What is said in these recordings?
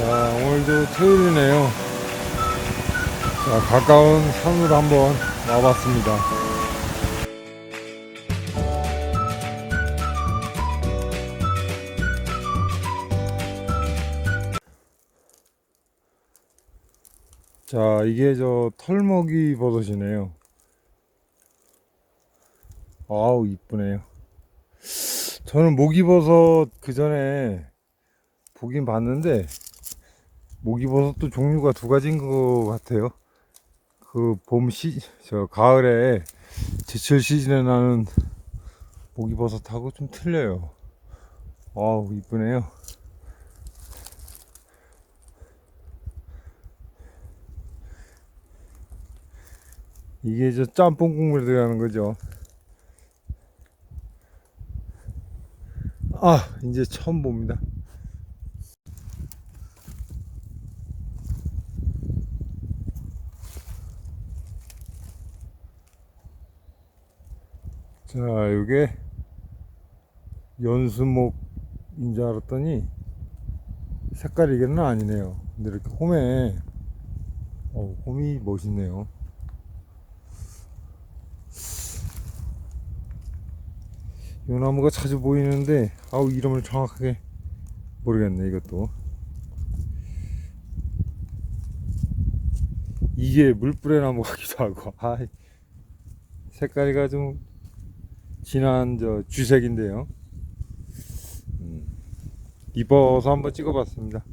자, 오늘도 토요일이네요. 자, 가까운 산으로 한번 와봤습니다. 자, 이게 저 털먹이 버섯이네요. 아우, 이쁘네요. 저는 모기버섯 그 전에 보긴 봤는데, 모기버섯도 종류가 두 가지인 것 같아요. 그 봄 시, 저 가을에 제철 시즌에 나는 모기버섯하고 좀 틀려요. 아우, 이쁘네요. 이게 저 짬뽕 국물에 들어가는 거죠. 아, 이제 처음 봅니다. 자, 요게 연수목인 줄 알았더니 색깔이 이게는 아니네요. 근데 이렇게 홈에 어, 홈이 멋있네요. 요 나무가 자주 보이는데 아우 이름을 정확하게 모르겠네 이것도 이게 물뿌레 나무 같기도 하고 아 색깔이가 좀 진한 저 주색인데요 음, 이뻐서 한번 찍어봤습니다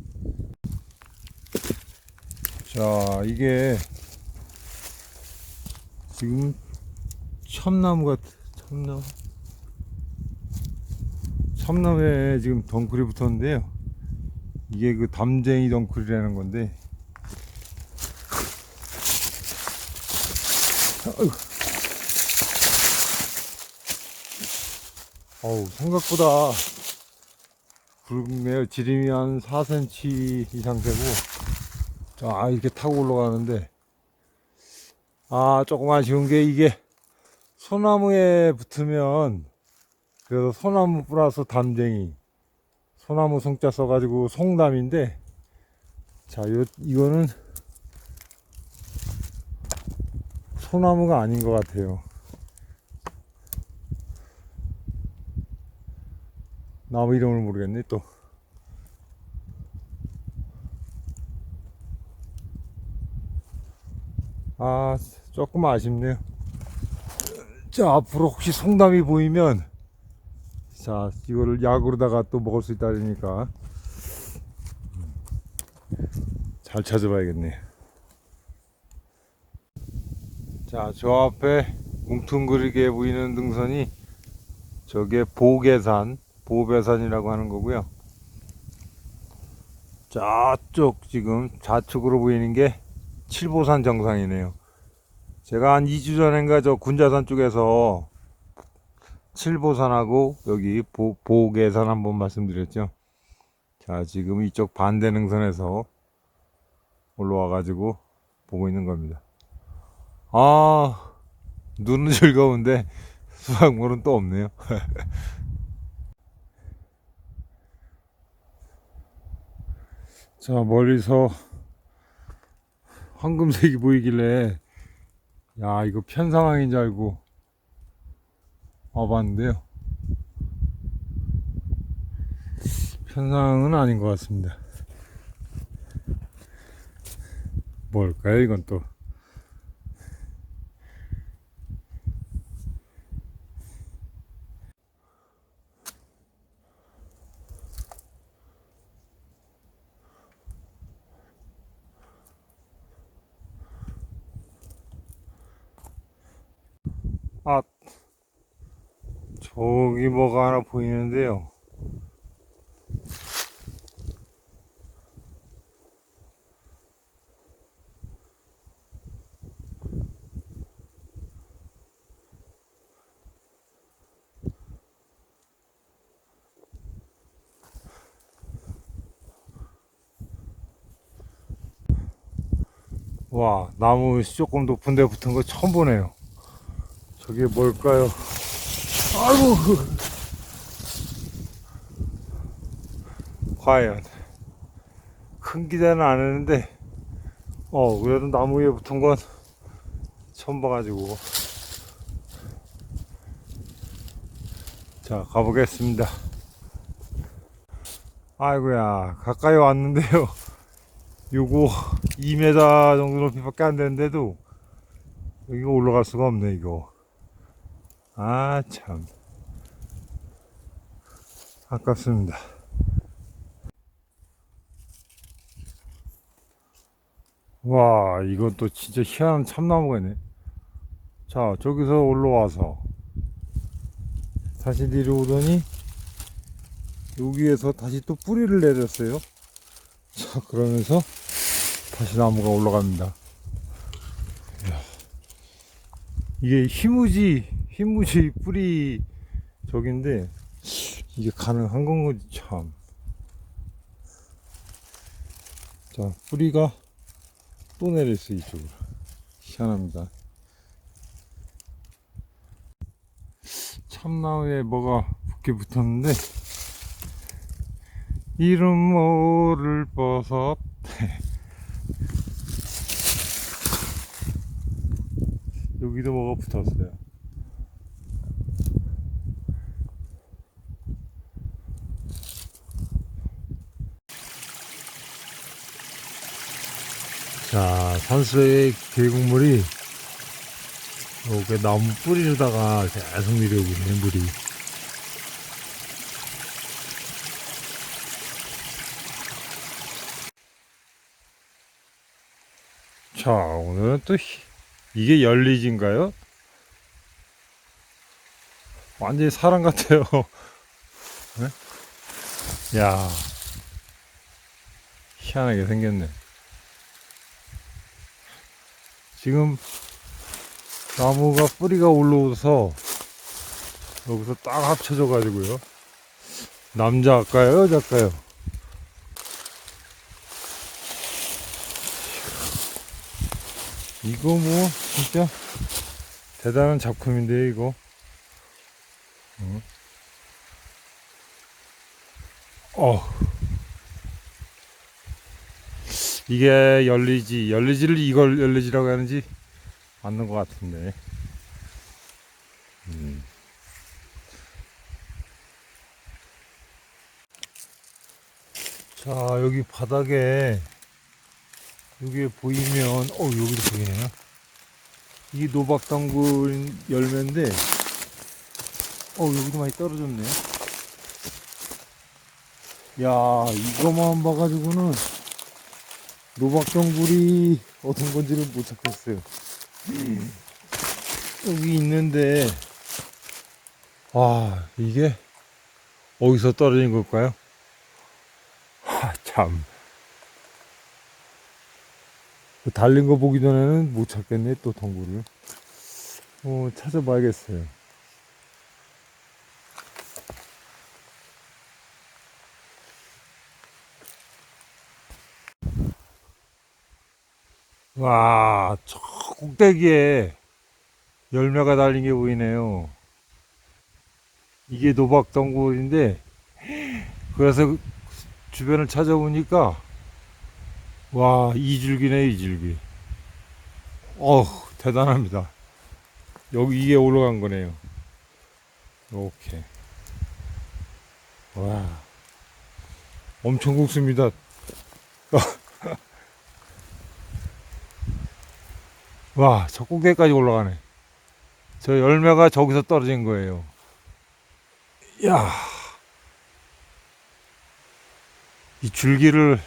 자 이게 지금 참나무 같 참나무 참나무에 지금 덩굴이 붙었는데요. 이게 그 담쟁이 덩굴이라는 건데. 어휴. 어우, 생각보다 굵네요. 지름이 한 4cm 이상 되고. 자, 이렇게 타고 올라가는데. 아, 조금 아쉬운 게 이게 소나무에 붙으면 그래서 소나무 플러스 담쟁이 소나무 송자 써가지고 송담인데 자 요, 이거는 소나무가 아닌 것 같아요 나무 이름을 모르겠네 또 아, 조금 아쉽네요. 자, 앞으로 혹시 송담이 보이면 자, 이거를 약으로다가 또 먹을 수 있다 그러니까 잘 찾아봐야겠네. 자, 저 앞에 뭉퉁그리게 보이는 등선이 저게 보계산, 보배산이라고 하는 거고요. 저쪽 지금 좌측으로 보이는 게 칠보산 정상이네요. 제가 한 2주 전인가 저 군자산 쪽에서 칠보산하고 여기 보, 보계산 한번 말씀드렸죠. 자, 지금 이쪽 반대 능선에서 올라와 가지고 보고 있는 겁니다. 아, 눈은 즐거운데 수확물은 또 없네요. 자, 멀리서 황금색이 보이길래 야, 이거 편상황인 줄 알고 와봤는데요. 편상은 아닌 것 같습니다. 뭘까요, 이건 또? 아, 뭐가 하나 보이는데요. 와, 나무 조금 높은 데 붙은 거 처음 보네요. 저게 뭘까요? 아이고. 과연 큰 기대는 안 했는데, 어, 그래도 나무 위에 붙은 건 처음 봐가지고. 자, 가보겠습니다. 아이고야, 가까이 왔는데요. 요거 2m 정도 높이밖에 안 되는데도 여기가 올라갈 수가 없네, 이거. 아, 참. 아깝습니다. 와, 이건 또 진짜 희한한 참나무가 있네. 자, 저기서 올라와서 다시 내려오더니 여기에서 다시 또 뿌리를 내렸어요. 자, 그러면서 다시 나무가 올라갑니다. 이게 희무지, 희무지 뿌리 저긴데 이게 가능한 건 거지 참. 자, 뿌리가 또 내렸어 이쪽으로. 희한합니다. 참나무에 뭐가 붙게 붙었는데 이름 모를 버섯 여기도 뭐가 붙었어요 자 산수의 계곡물이 이렇게 나무 뿌리로다가 계속 내려오고 있네 물이 자, 오늘은 또 희- 이게 열리지인가요? 완전히 사람 같아요. 네? 야, 희한하게 생겼네. 지금 나무가 뿌리가 올라오서 여기서 딱 합쳐져 가지고요. 남자일까요? 여자일까요? 이거 뭐 진짜 대단한 작품인데 이거 어. 어. 이게 열리지 열리지를 이걸 열리지라고 하는지 맞는 것 같은데. 음. 자 여기 바닥에 여기에 보이면 어 여기도 보이네요. 이게 노박당굴 열매인데 어 여기도 많이 떨어졌네. 야 이거만 봐가지고는 노박당굴이 어떤 건지를 못 찾겠어요. 여기 있는데 와 이게 어디서 떨어진 걸까요? 하참. 그 달린 거 보기 전에는 못 찾겠네 또 덩굴을. 어 찾아봐야겠어요 와 저 꼭대기에 열매가 달린 게 보이네요 이게 노박 덩굴인데 그래서 주변을 찾아보니까 와, 이 줄기네, 이 줄기. 어우, 대단합니다. 여기 이게 올라간 거네요. 이렇게. 와, 엄청 굵습니다. 와, 저 꼭대기까지 올라가네. 저 열매가 저기서 떨어진 거예요. 야, 이 줄기를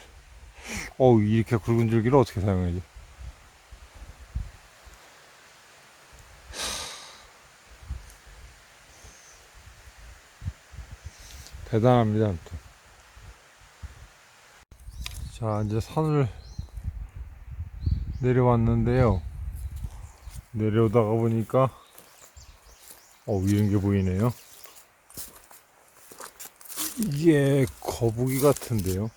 어우 이렇게 굵은 줄기를 어떻게 사용하지? 대단합니다. 아무튼. 자 이제 산을 내려왔는데요. 내려오다가 보니까 어 이런 게 보이네요. 이게 거북이 같은데요.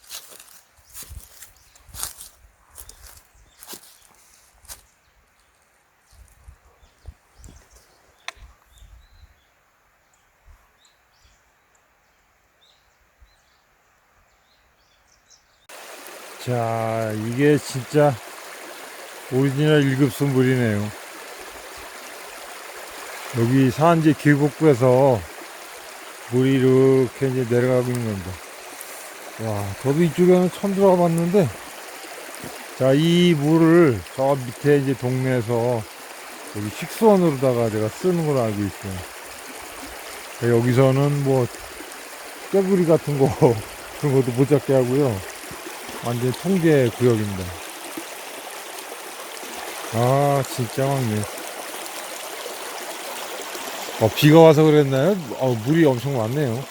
자, 이게 진짜 오리지널 1급수 물이네요. 여기 산지 길목구에서 물이 이렇게 이제 내려가고 있는 겁니다. 와, 저도 이쪽에는 처음 들어가 봤는데, 자, 이 물을 저 밑에 이제 동네에서 여기 식수원으로다가 제가 쓰는 걸로 알고 있어요. 자, 여기서는 뭐, 깨구리 같은 거, 그런 것도 못 잡게 하고요. 완전 통제 구역입니다. 아, 진짜 막네. 어, 비가 와서 그랬나요? 어, 물이 엄청 많네요.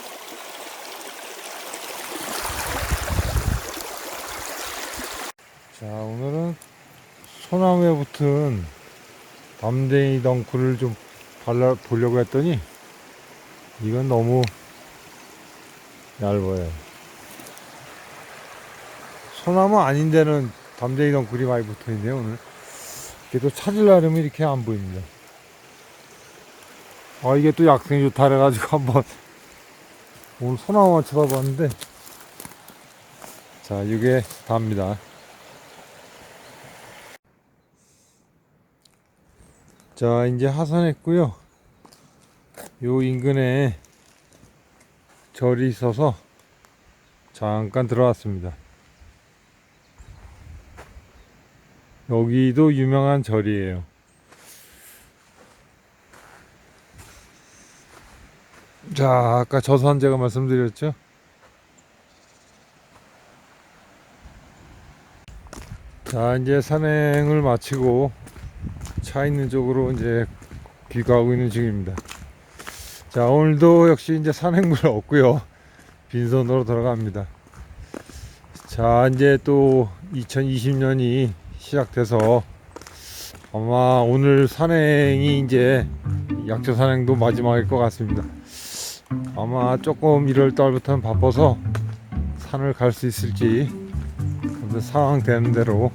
자, 오늘은 소나무에 붙은 담댕이 덩쿨을 좀 발라 보려고 했더니 이건 너무 얇아요. 소나무 아닌 데는 담쟁이 덩쿨이 많이 붙어 있네요, 오늘. 또 찾으려면 이렇게 안 보입니다. 아, 이게 또 약성이 좋다 그래가지고 한번 오늘 소나무만 쳐다봤는데 자, 이게 답니다. 자, 이제 하산했고요. 요 인근에 절이 있어서 잠깐 들어왔습니다. 여기도 유명한 절이에요. 자, 아까 저산 제가 말씀드렸죠? 자, 이제 산행을 마치고 차 있는 쪽으로 이제 귀가하고 있는 중입니다. 자, 오늘도 역시 이제 산행물 없고요. 빈손으로 들어갑니다. 자, 이제 또 2020년이 시작돼서 아마 오늘 산행이 이제 약초 산행도 마지막일 것 같습니다. 아마 조금 1월 달부터는 바빠서 산을 갈 수 있을지 아무튼 상황 되는 대로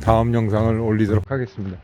다음 영상을 올리도록 하겠습니다.